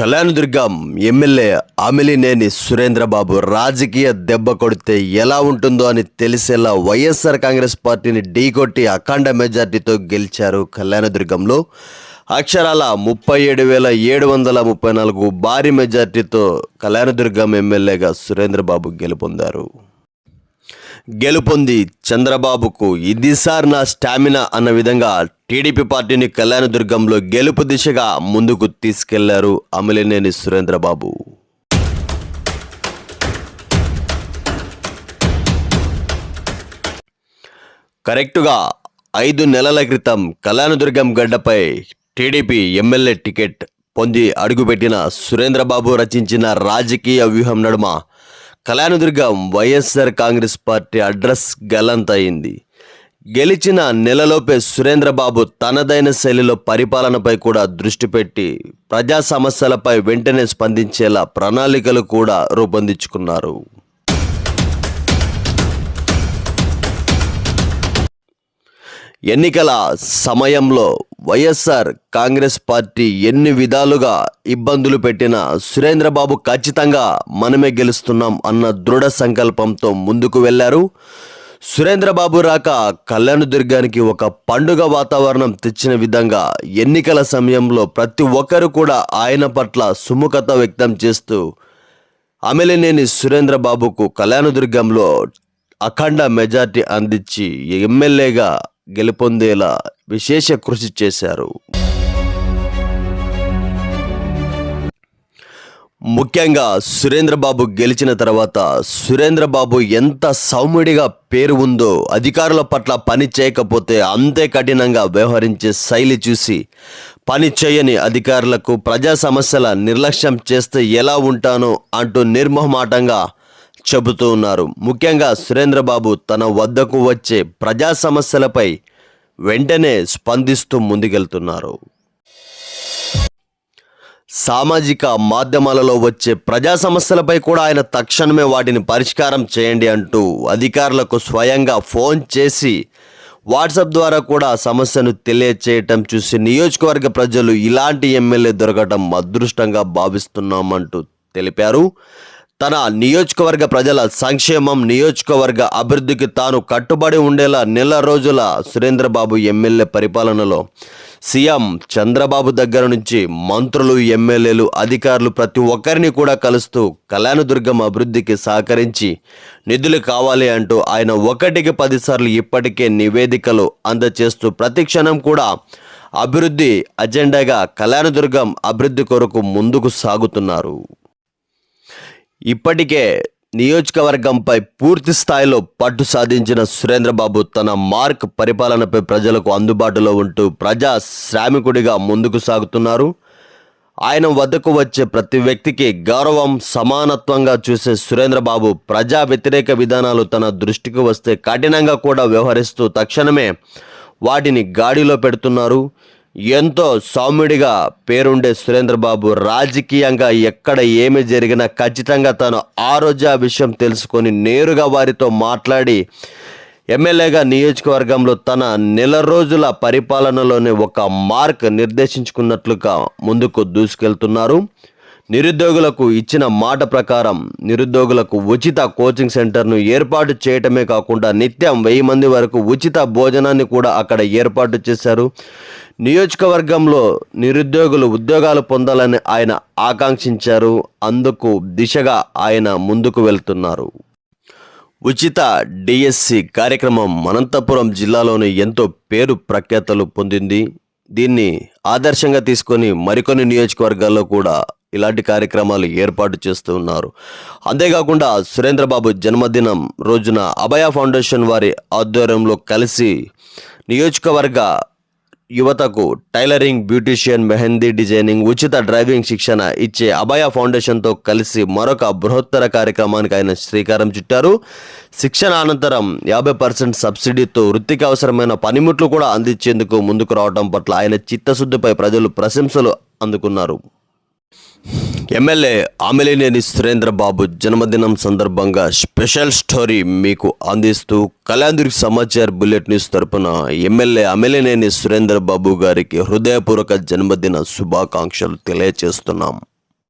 Kalyandurg MLA Amilineni Surendra Babu రాజకీయ దెబ్బ కొడితే ఎలా ఉంటుందో అని తెలిసేలా వైఎస్ఆర్ కాంగ్రెస్ పార్టీని ఢీకొట్టి అఖండ మెజార్టీతో గెలిచారు కళ్యాణదుర్గంలో. అక్షరాల ముప్పై ఏడు వేల ఏడు వందల ముప్పై నాలుగు భారీ మెజార్టీతో కళ్యాణదుర్గం ఎమ్మెల్యేగా సురేంద్రబాబు గెలుపొందారు గెలుపొంది చంద్రబాబుకు ఇది సార్ నా స్టామినా అన్న విధంగా టీడీపీ పార్టీని కళ్యాణదుర్గంలో గెలుపు దిశగా ముందుకు తీసుకెళ్ళారు అమలినేని సురేంద్రబాబు. కరెక్టుగా ఐదు నెలల క్రితం కళ్యాణదుర్గం గడ్డపై టీడీపీ ఎమ్మెల్యే టికెట్ పొంది అడుగుపెట్టిన సురేంద్రబాబు రచించిన రాజకీయ వ్యూహం నడుమ Kalyandurg YSR Congress party address గల్లంతయింది గెలిచిన నెలలోపే సురేంద్రబాబు తనదైన శైలిలో పరిపాలనపై కూడా దృష్టి పెట్టి ప్రజా సమస్యలపై వెంటనే స్పందించేలా ప్రణాళికలు కూడా రూపొందించుకున్నారు. ఎన్నికల సమయంలో వైఎస్ఆర్ కాంగ్రెస్ పార్టీ ఎన్ని విధాలుగా ఇబ్బందులు పెట్టినా సురేంద్రబాబు ఖచ్చితంగా మనమే గెలుస్తున్నాం అన్న దృఢ సంకల్పంతో ముందుకు వెళ్ళారు. సురేంద్రబాబు రాక కళ్యాణదుర్గానికి ఒక పండుగ వాతావరణం తెచ్చిన విధంగా ఎన్నికల సమయంలో ప్రతి ఒక్కరు కూడా ఆయన పట్ల సుముఖత వ్యక్తం చేస్తూ అమెలినేని సురేంద్రబాబుకు కళ్యాణదుర్గంలో అఖండ మెజార్టీ అందించి ఎమ్మెల్యేగా గెలుపొందేలా విశేష కృషి చేశారు. ముఖ్యంగా సురేంద్రబాబు గెలిచిన తర్వాత సురేంద్రబాబు ఎంత సౌమ్యుడిగా పేరు ఉందో అధికారుల పట్ల పని చేయకపోతే అంతే కఠినంగా వ్యవహరించే శైలి చూసి పని చేయని అధికారులకు ప్రజా సమస్యల నిర్లక్ష్యం చేస్తే ఎలా ఉంటానో అంటూ నిర్మోహమాటంగా చెబుతూ ఉన్నారు. ముఖ్యంగా సురేంద్రబాబు తన వద్దకు వచ్చే ప్రజా సమస్యలపై వెంటనే స్పందిస్తూ ముందుకెళ్తున్నారు. సామాజిక మాధ్యమాలలో వచ్చే ప్రజా సమస్యలపై కూడా ఆయన తక్షణమే వాటిని పరిష్కారం చేయండి అంటూ అధికారులకు స్వయంగా ఫోన్ చేసి వాట్సాప్ ద్వారా కూడా సమస్యను తెలియచేయటం చూసి నియోజకవర్గ ప్రజలు ఇలాంటి ఎమ్మెల్యే దొరకటం అదృష్టంగా భావిస్తున్నామంటూ తెలిపారు. తన నియోజకవర్గ ప్రజల సంక్షేమం నియోజకవర్గ అభివృద్ధికి తాను కట్టుబడి ఉండేలా నెల రోజుల సురేంద్రబాబు ఎమ్మెల్యే పరిపాలనలో. సీఎం చంద్రబాబు దగ్గర నుంచి మంత్రులు ఎమ్మెల్యేలు అధికారులు ప్రతి ఒక్కరిని కూడా కలుస్తూ కళ్యాణదుర్గం అభివృద్ధికి సహకరించి నిధులు కావాలి అంటూ ఆయన ఒకటికి పదిసార్లు ఇప్పటికే నివేదికలు అందజేస్తూ ప్రతి క్షణం కూడా అభివృద్ధి అజెండాగా కళ్యాణదుర్గం అభివృద్ధి కొరకు ముందుకు సాగుతున్నారు. ఇప్పటికే నియోజకవర్గంపై పూర్తి స్థాయిలో పట్టు సాధించిన సురేంద్రబాబు తన మార్క్ పరిపాలనపై ప్రజలకు అందుబాటులో ఉంటూ ప్రజా శ్రామికుడిగా ముందుకు సాగుతున్నారు. ఆయన వద్దకు వచ్చే ప్రతి వ్యక్తికి గౌరవం సమానత్వంగా చూసే సురేంద్రబాబు ప్రజా వ్యతిరేక విధానాలు తన దృష్టికి వస్తే కఠినంగా కూడా వ్యవహరిస్తూ తక్షణమే వాటిని గాడిలో పెడుతున్నారు. ఎంతో సౌమ్యుడిగా పేరుండే సురేంద్రబాబు రాజకీయంగా ఎక్కడ ఏమి జరిగినా ఖచ్చితంగా తాను ఆ రోజు ఆ విషయం తెలుసుకొని నేరుగా వారితో మాట్లాడి ఎమ్మెల్యేగా నియోజకవర్గంలో తన నెల రోజుల పరిపాలనలోనే ఒక మార్క్ నిర్దేశించుకున్నట్లుగా ముందుకు దూసుకెళ్తున్నారు. నిరుద్యోగులకు ఇచ్చిన మాట ప్రకారం నిరుద్యోగులకు ఉచిత కోచింగ్ సెంటర్ను ఏర్పాటు చేయటమే కాకుండా నిత్యం వెయ్యి మంది వరకు ఉచిత భోజనాన్ని కూడా అక్కడ ఏర్పాటు చేశారు. నియోజకవర్గంలో నిరుద్యోగులు ఉద్యోగాలు పొందాలని ఆయన ఆకాంక్షించారు. అందుకు దిశగా ఆయన ముందుకు వెళ్తున్నారు. ఉచిత డిఎస్సి కార్యక్రమం అనంతపురం జిల్లాలోని ఎంతో పేరు ప్రఖ్యాతలు పొందింది. దీన్ని ఆదర్శంగా తీసుకొని మరికొన్ని నియోజకవర్గాల్లో కూడా ఇలాంటి కార్యక్రమాలు ఏర్పాటు చేస్తూ ఉన్నారు. అంతేకాకుండా సురేంద్రబాబు జన్మదినం రోజున అభయ ఫౌండేషన్ వారి ఆధ్వర్యంలో కలిసి నియోజకవర్గ యువతకు టైలరింగ్ బ్యూటీషియన్ మెహందీ డిజైనింగ్ ఉచిత డ్రైవింగ్ శిక్షణ ఇచ్చే అభయ ఫౌండేషన్తో కలిసి మరొక బృహత్తర కార్యక్రమానికి ఆయన శ్రీకారం చుట్టారు. శిక్షణ అనంతరం యాభై పర్సెంట్ సబ్సిడీతో వృత్తికి అవసరమైన పనిముట్లు కూడా అందించేందుకు ముందుకు రావడం పట్ల ఆయన చిత్తశుద్ధిపై ప్రజలు ప్రశంసలు అందుకున్నారు. ఎమ్మెల్యే ఆమెలినేని సురేంద్రబాబు జన్మదినం సందర్భంగా స్పెషల్ స్టోరీ మీకు అందిస్తూ కళ్యాణదుర్గ్ సమాచార్ బుల్లెట్ న్యూస్ తరపున ఎమ్మెల్యే అమెలినేని సురేంద్రబాబు గారికి హృదయపూర్వక జన్మదిన శుభాకాంక్షలు తెలియజేస్తున్నాం.